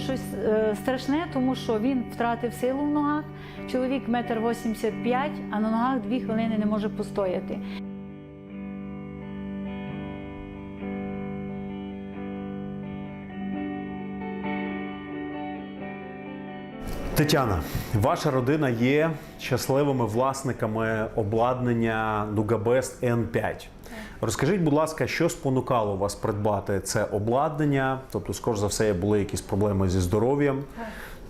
щось е, страшне, тому що він втратив силу в ногах. Чоловік метр вісімдесят п'ять, а на ногах дві хвилини не може постояти. Тетяна, ваша родина є щасливими власниками обладнання Nugabest N5. Розкажіть, будь ласка, що спонукало вас придбати це обладнання? Тобто, скоріш за все, були якісь проблеми зі здоров'ям.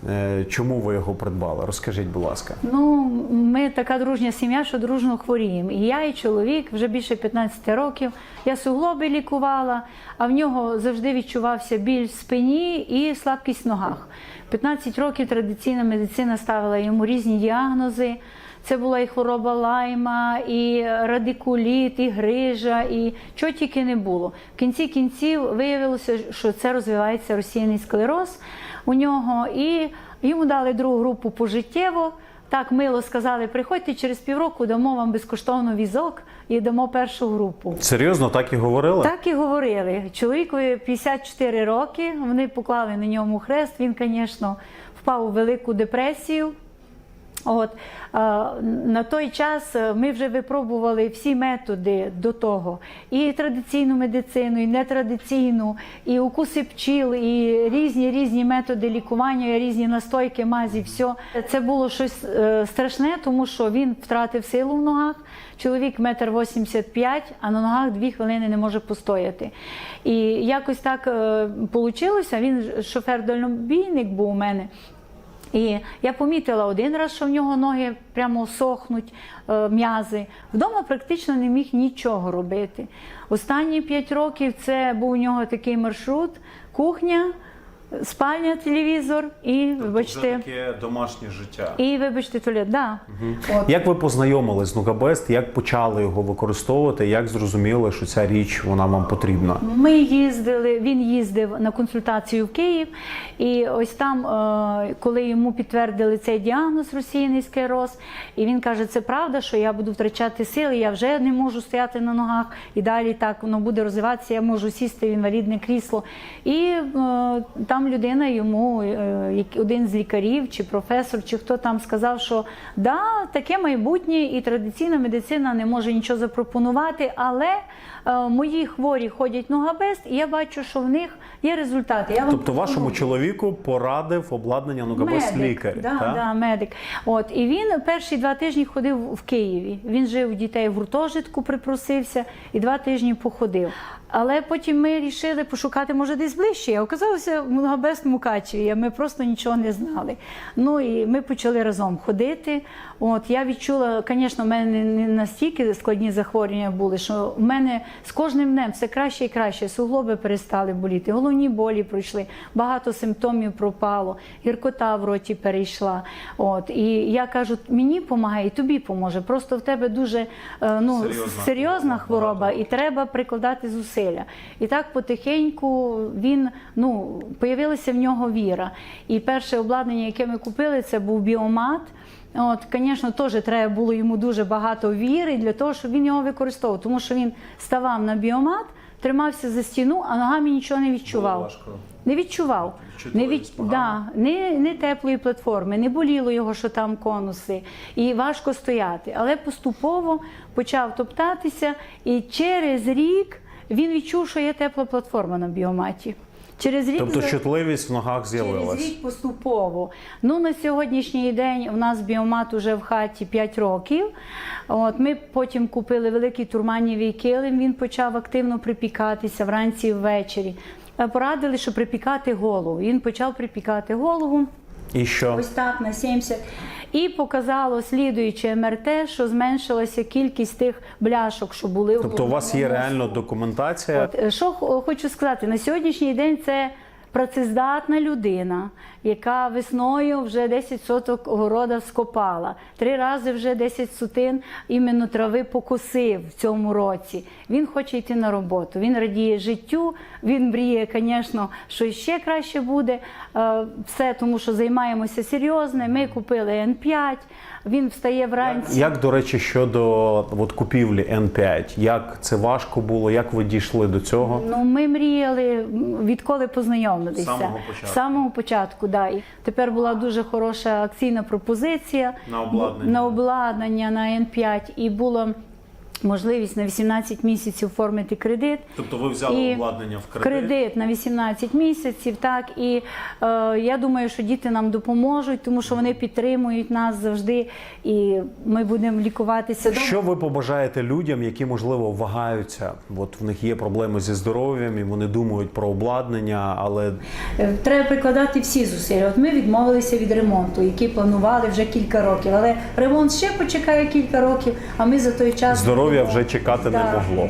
Е, Чому ви його придбали? Розкажіть, будь ласка. Ну, ми така дружня сім'я, що дружно хворіємо. І я, і чоловік вже більше 15 років. Я суглоби лікувала, а в нього завжди відчувався біль в спині і слабкість в ногах. 15 років традиційна медицина ставила йому різні діагнози. Це була і хвороба лайма, і радикуліт, і грижа, і чого тільки не було. В кінці кінців виявилося, що це розвивається розсіяний склероз у нього, і йому дали другу групу пожиттєво. Так мило сказали, приходьте через півроку, дамо вам безкоштовно візок і дамо першу групу. Серйозно, так і говорили? Так і говорили. Чоловікові 54 роки. Вони поклали на ньому хрест. Він, звісно, впав у велику депресію. От е, на той час е, ми вже випробували всі методи до того: і традиційну медицину, і нетрадиційну, і укуси пчіл, і різні різні методи лікування, різні настойки, мазі. все. Це було щось е, страшне, тому що він втратив силу в ногах. Чоловік метр вісімдесят п'ять, а на ногах дві хвилини не може постояти. І якось так вийшло. Він шофер-дальнобійник був у мене. І я помітила один раз, що в нього ноги прямо сохнуть, е, м'язи. Вдома практично не міг нічого робити. Останні п'ять років це був у нього такий маршрут: кухня, спальня, телевізор і, вибачте, таке домашнє життя. і вибачте, туалет. Да. От. Як ви познайомились з Нугабест, як почали його використовувати, як зрозуміли, що ця річ вона вам потрібна? Ми їздили, він їздив на консультацію в Київ, і ось там, е, коли йому підтвердили цей діагноз російний склероз, і він каже, це правда, що я буду втрачати сили, я вже не можу стояти на ногах, і далі так воно буде розвиватися, я можу сісти в інвалідне крісло. І е, там людина йому, е, один з лікарів, чи професор, чи хто там сказав, що да, таке майбутнє, і традиційна медицина не може нічого запропонувати, але е, мої хворі ходять ногабест, і я бачу, що в них є результати. Я вам Тобто вашому чоловіку порадив обладнання Нугабест лікар. Да, так? да, медик. От і він перші два тижні ходив в Києві. Він жив у дітей в гуртожитку, припросився і два тижні походив. Але потім ми вирішили пошукати, може, десь ближче. А оказалося в Мунгабест Мукачеві. а Ми просто нічого не знали. Ну і ми почали разом ходити. От я відчула, звісно, в мене не настільки складні захворювання були, що в мене з кожним днем все краще і краще. Суглоби перестали боліти, головні болі пройшли, багато симптомів пропало, гіркота в роті перейшла. От і я кажу, мені допомагає, і тобі поможе. Просто в тебе дуже е, ну, Серйозна серйозна хвороба, і треба прикладати зусилля. І так потихеньку він ну появилася в нього віра. І перше обладнання, яке ми купили, це був біомат. От, звісно, теж треба було йому дуже багато віри для того, щоб він його використовував, тому що він ставав на біомат, тримався за стіну, а ногами нічого не відчував. Не відчував. Не, від... Да, не, не теплої платформи, не боліло його, що там конуси, і важко стояти. Але поступово почав топтатися, і через рік він відчув, що є тепла платформа на біоматі. Через рік Тобто чутливість в ногах Через рік поступово. Ну на сьогоднішній день у нас біомат уже в хаті 5 років. От ми потім купили великий турманівий килим. Він почав активно припікатися вранці і ввечері. Е, Порадили, що припікати голову. Він почав припікати голову. І що? Ось так на 70. І показало слідуюче МРТ, що зменшилася кількість тих бляшок, що були Тобто у вас є реально документація. От, е, що хочу сказати, на сьогоднішній день це працездатна людина, яка весною вже 10 соток города скопала, три рази вже 10 сотин іменно трави покосив в цьому році. Він хоче йти на роботу, він радіє життю, він мріє, звісно, що ще краще буде. Е, Все тому, що займаємося серйозно. Ми купили Н5, він встає вранці. Як, до речі, щодо от, купівлі N5, як це важко було, як ви дійшли до цього? Ну, ми мріяли, відколи познайомилися. З самого початку. З самого початку, да. І тепер була дуже хороша акційна пропозиція На обладнання. на обладнання на N5 і було можливість на 18 місяців оформити кредит. Тобто ви взяли І обладнання в Кредит на 18 місяців, так і е, я думаю, що діти нам допоможуть, тому що вони підтримують нас завжди, і ми будемо лікуватися. Що ви побажаєте людям, які можливо вагаються? От в них є проблеми зі здоров'ям, і вони думають про обладнання, але Е, Треба прикладати всі зусилля. От ми відмовилися від ремонту, який планували вже кілька років. Але ремонт ще почекає кілька років, а ми за той час здоров'я будемо- вже чекати не могло.